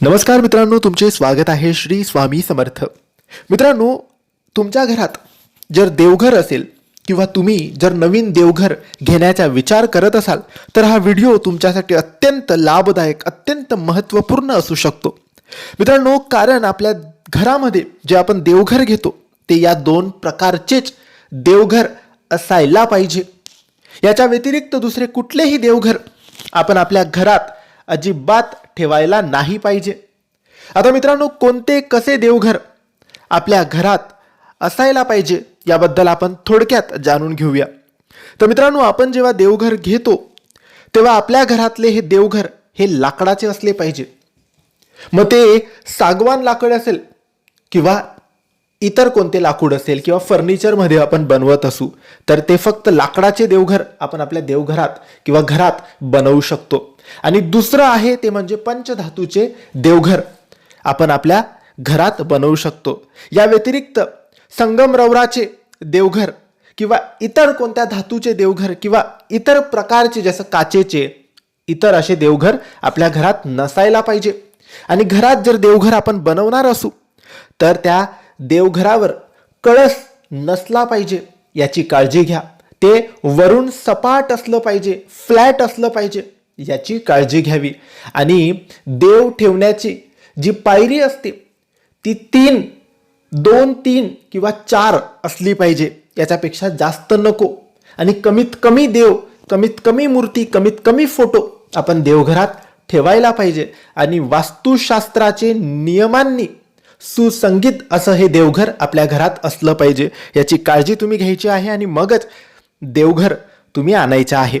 नमस्कार मित्रांनो तुमचे स्वागत आहे श्री स्वामी समर्थ. मित्रांनो तुमच्या घरात जर देवघर असेल किंवा तुम्ही जर नवीन देवघर घेण्याचा विचार करत असाल तर हा व्हिडिओ तुमच्यासाठी अत्यंत लाभदायक अत्यंत महत्त्वपूर्ण असू शकतो. मित्रांनो कारण आपल्या घरामध्ये जे आपण देवघर घेतो ते या दोन प्रकारचेच देवघर असायला पाहिजे. याच्या व्यतिरिक्त दुसरे कुठलेही देवघर आपण आपल्या घरात अजिबात ठेवायला नाही पाहिजे. आता मित्रांनो कोणते कसे देवघर आपल्या घरात असायला पाहिजे याबद्दल आपण थोडक्यात जाणून घेऊया. तर मित्रांनो आपण जेव्हा देवघर घेतो तेव्हा आपल्या घरातले हे देवघर हे लाकडाचे असले पाहिजे. मग ते सागवान लाकड असेल किंवा इतर कोणते लाकूड असेल किंवा फर्निचरमध्ये आपण बनवत असू तर ते फक्त लाकडाचे देवघर आपण आपल्या देवघरात किंवा घरात बनवू शकतो. आणि दुसरं आहे ते म्हणजे पंचधातूचे देवघर. आपण आपल्या घरात बनवू शकतो. या व्यतिरिक्त संगमरवराचे देवघर किंवा इतर कोणत्या धातूचे देवघर किंवा इतर प्रकारचे जसं काचेचे इतर असे देवघर आपल्या घरात नसायला पाहिजे. आणि घरात जर देवघर आपण बनवणार असू तर त्या देवघरावर कळस नसला पाहिजे. याची काळजी घ्या. ते वरून सपाट असलं पाहिजे फ्लॅट असलं पाहिजे. याची काळजी घ्यावी. आणि देव ठेवण्याची जी पायरी असते ती तीन दोन तीन किंवा चार असली पाहिजे. याच्यापेक्षा जास्त नको. आणि कमीत कमी देव कमीत कमी मूर्ती कमीत कमी फोटो आपण देवघरात ठेवायला पाहिजे. आणि वास्तुशास्त्राचे नियमांनी सुसंगीत असं हे देवघर आपल्या घरात असलं पाहिजे. याची काळजी तुम्ही घ्यायची आहे आणि मगच देवघर तुम्ही आणायचं आहे.